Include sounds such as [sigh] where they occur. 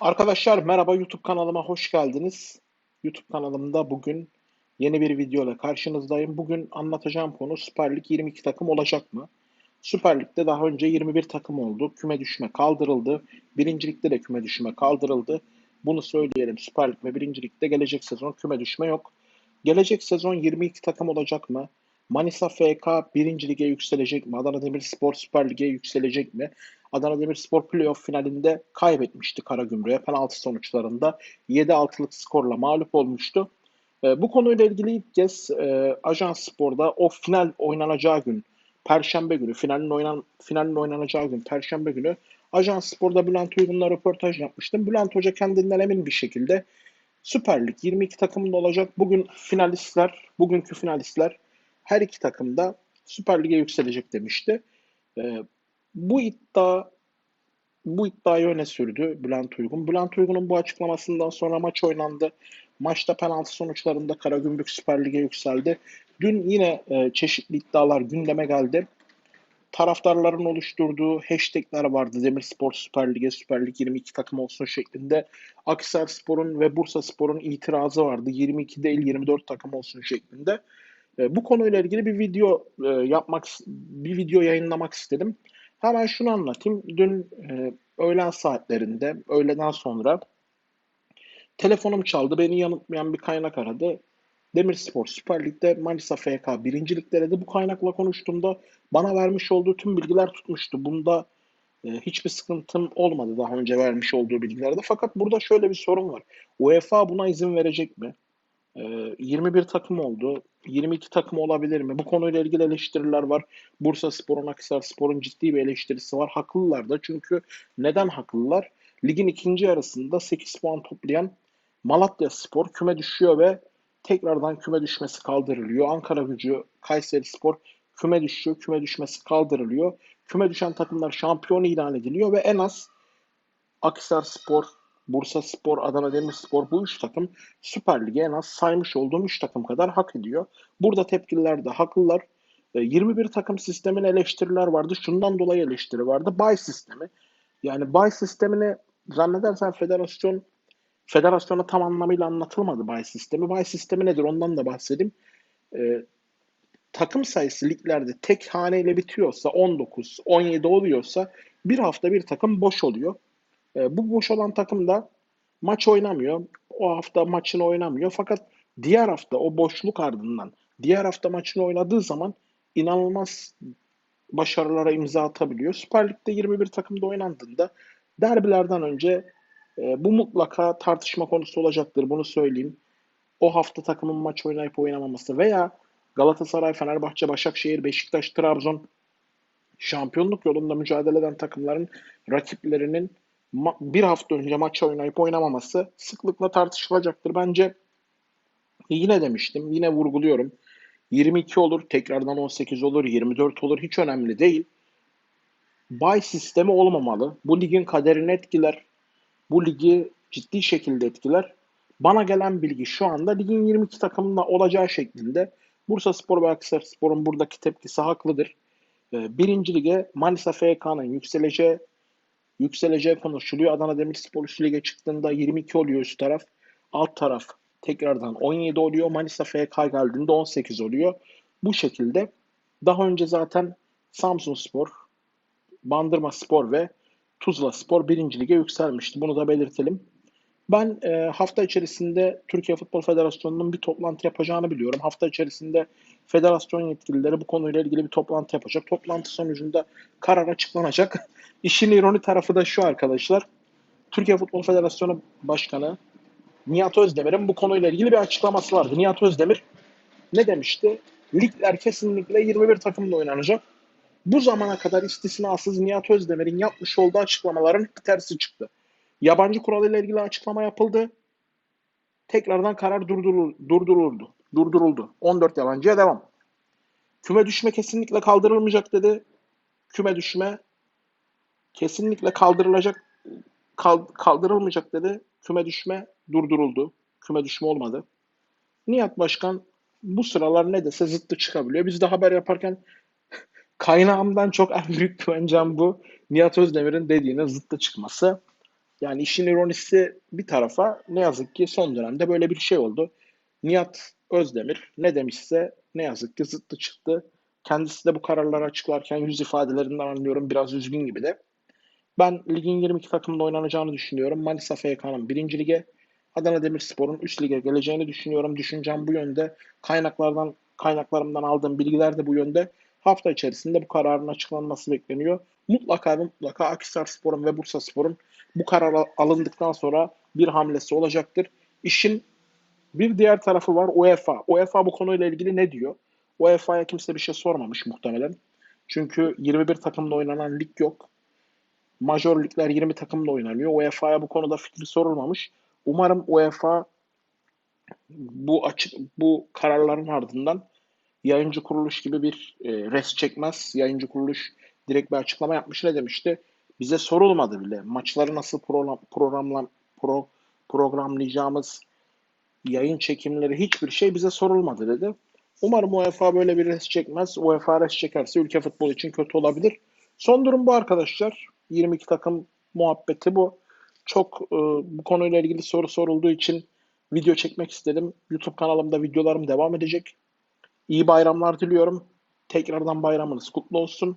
Arkadaşlar merhaba YouTube kanalıma hoş geldiniz. YouTube kanalımda bugün yeni bir video karşınızdayım. Bugün anlatacağım konu Süper Lig 22 takım olacak mı? Süper Lig'de daha önce 21 takım oldu. Küme düşme kaldırıldı. Birincilikte de küme düşme kaldırıldı. Bunu söyleyelim Süper Lig ve Birincilikte gelecek sezon küme düşme yok. Gelecek sezon 22 takım olacak mı? Manisa FK 1. Lig'e yükselecek mi? Adana Demirspor Süper Lig'e yükselecek mi? Adana Demirspor playoff finalinde kaybetmişti Karagümrük'e penaltı sonuçlarında 7-6'lık skorla mağlup olmuştu. E, bu konuyla ilgili ilk kez e, Ajans Spor'da o final oynanacağı gün Perşembe günü finalin oynan finalin oynanacağı gün Perşembe günü Ajans Spor'da Bülent Uygun'la röportaj yapmıştım. Bülent Hoca kendinden emin bir şekilde Süper Lig 22 takımında olacak. Bugün finalistler, bugünkü finalistler her iki takım da Süper Lig'e yükselecek demişti. E, bu iddia bu iddiayı öne sürdü Bülent Uygun. Bülent Uygun'un bu açıklamasından sonra maç oynandı. Maçta penaltı sonuçlarında Karagümrük Süper Lig'e yükseldi. Dün yine e, çeşitli iddialar gündeme geldi. Taraftarların oluşturduğu hashtagler vardı. Demirspor Süper Lig'e Süper Lig 22 takım olsun şeklinde. Akisar Spor'un ve Bursa Spor'un itirazı vardı. 22 değil 24 takım olsun şeklinde. E, bu konuyla ilgili bir video e, yapmak, bir video yayınlamak istedim. Hemen şunu anlatayım. Dün e, öğlen saatlerinde, öğleden sonra telefonum çaldı. Beni yanıltmayan bir kaynak aradı. Demirspor Süper Lig'de Manisa FK birinciliklere de bu kaynakla konuştuğumda bana vermiş olduğu tüm bilgiler tutmuştu. Bunda e, hiçbir sıkıntım olmadı daha önce vermiş olduğu bilgilerde. Fakat burada şöyle bir sorun var. UEFA buna izin verecek mi? 21 ee, takım oldu. 22 takım olabilir mi? Bu konuyla ilgili eleştiriler var. Bursa Spor'un, Akhisar Spor'un ciddi bir eleştirisi var. Haklılar da çünkü neden haklılar? Ligin ikinci yarısında 8 puan toplayan Malatya Spor küme düşüyor ve tekrardan küme düşmesi kaldırılıyor. Ankara Gücü, Kayseri Spor küme düşüyor, küme düşmesi kaldırılıyor. Küme düşen takımlar şampiyon ilan ediliyor ve en az Akhisar Spor, Bursa Spor, Adana Demirspor bu üç takım Süper Lig'e en az saymış olduğum üç takım kadar hak ediyor. Burada tepkiler de haklılar. 21 e, takım sistemin eleştiriler vardı. Şundan dolayı eleştiri vardı. Bay sistemi. Yani bay sistemini zannedersen federasyon federasyona tam anlamıyla anlatılmadı bay sistemi. Bay sistemi nedir ondan da bahsedeyim. Ee, takım sayısı liglerde tek haneyle bitiyorsa 19, 17 oluyorsa bir hafta bir takım boş oluyor. E, bu boş olan takım da maç oynamıyor. O hafta maçını oynamıyor. Fakat diğer hafta o boşluk ardından diğer hafta maçını oynadığı zaman inanılmaz başarılara imza atabiliyor. Süper Lig'de 21 takımda oynandığında derbilerden önce e, bu mutlaka tartışma konusu olacaktır. Bunu söyleyeyim. O hafta takımın maç oynayıp oynamaması veya Galatasaray, Fenerbahçe, Başakşehir, Beşiktaş, Trabzon şampiyonluk yolunda mücadele eden takımların rakiplerinin bir hafta önce maç oynayıp oynamaması sıklıkla tartışılacaktır. Bence yine demiştim, yine vurguluyorum. 22 olur, tekrardan 18 olur, 24 olur hiç önemli değil. Bay sistemi olmamalı. Bu ligin kaderini etkiler. Bu ligi ciddi şekilde etkiler. Bana gelen bilgi şu anda ligin 22 takımında olacağı şeklinde. Bursa Spor ve Akhisar Spor'un buradaki tepkisi haklıdır. Ee, birinci lige Manisa FK'nın yükseleceği yükseleceği konuşuluyor. Adana Demirspor üst lige çıktığında 22 oluyor üst taraf. Alt taraf tekrardan 17 oluyor. Manisa FK geldiğinde 18 oluyor. Bu şekilde daha önce zaten Samsun Spor, Bandırma Spor ve Tuzla Spor birinci lige yükselmişti. Bunu da belirtelim. Ben e, hafta içerisinde Türkiye Futbol Federasyonu'nun bir toplantı yapacağını biliyorum. Hafta içerisinde federasyon yetkilileri bu konuyla ilgili bir toplantı yapacak. Toplantı sonucunda karar açıklanacak. [laughs] İşin ironi tarafı da şu arkadaşlar. Türkiye Futbol Federasyonu Başkanı Nihat Özdemir'in bu konuyla ilgili bir açıklaması vardı. Nihat Özdemir ne demişti? Ligler kesinlikle 21 takımla oynanacak. Bu zamana kadar istisnasız Nihat Özdemir'in yapmış olduğu açıklamaların tersi çıktı. Yabancı kuralıyla ilgili açıklama yapıldı. Tekrardan karar durdurul, durduruldu. Durduruldu. 14 yabancıya devam. Küme düşme kesinlikle kaldırılmayacak dedi. Küme düşme kesinlikle kaldırılacak kaldırılmayacak dedi. Küme düşme durduruldu. Küme düşme olmadı. Nihat Başkan bu sıralar ne dese zıttı çıkabiliyor. Biz de haber yaparken [laughs] kaynağımdan çok en büyük güvencem bu. Nihat Özdemir'in dediğine zıttı çıkması. Yani işin ironisi bir tarafa ne yazık ki son dönemde böyle bir şey oldu. Nihat Özdemir ne demişse ne yazık ki zıttı çıktı. Kendisi de bu kararları açıklarken yüz ifadelerinden anlıyorum biraz üzgün gibi de. Ben ligin 22 takımda oynanacağını düşünüyorum. Manisa FK'nın 1. lige, Adana Demirspor'un üst lige geleceğini düşünüyorum. Düşüncem bu yönde. Kaynaklardan kaynaklarımdan aldığım bilgiler de bu yönde. Hafta içerisinde bu kararın açıklanması bekleniyor. Mutlaka ve mutlaka Akhisarspor'un ve Bursaspor'un bu karar alındıktan sonra bir hamlesi olacaktır. İşin bir diğer tarafı var UEFA. UEFA bu konuyla ilgili ne diyor? UEFA'ya kimse bir şey sormamış muhtemelen. Çünkü 21 takımda oynanan lig yok. Major ligler 20 takımda oynanıyor. UEFA'ya bu konuda fikri sorulmamış. Umarım UEFA bu açık bu kararların ardından yayıncı kuruluş gibi bir e, res çekmez. Yayıncı kuruluş direkt bir açıklama yapmış ne demişti? Bize sorulmadı bile. Maçları nasıl program, programla, pro, programlayacağımız yayın çekimleri hiçbir şey bize sorulmadı dedi. Umarım UEFA böyle bir res çekmez. UEFA res çekerse ülke futbolu için kötü olabilir. Son durum bu arkadaşlar. 22 takım muhabbeti bu. Çok e, bu konuyla ilgili soru sorulduğu için video çekmek istedim. YouTube kanalımda videolarım devam edecek. İyi bayramlar diliyorum. Tekrardan bayramınız kutlu olsun.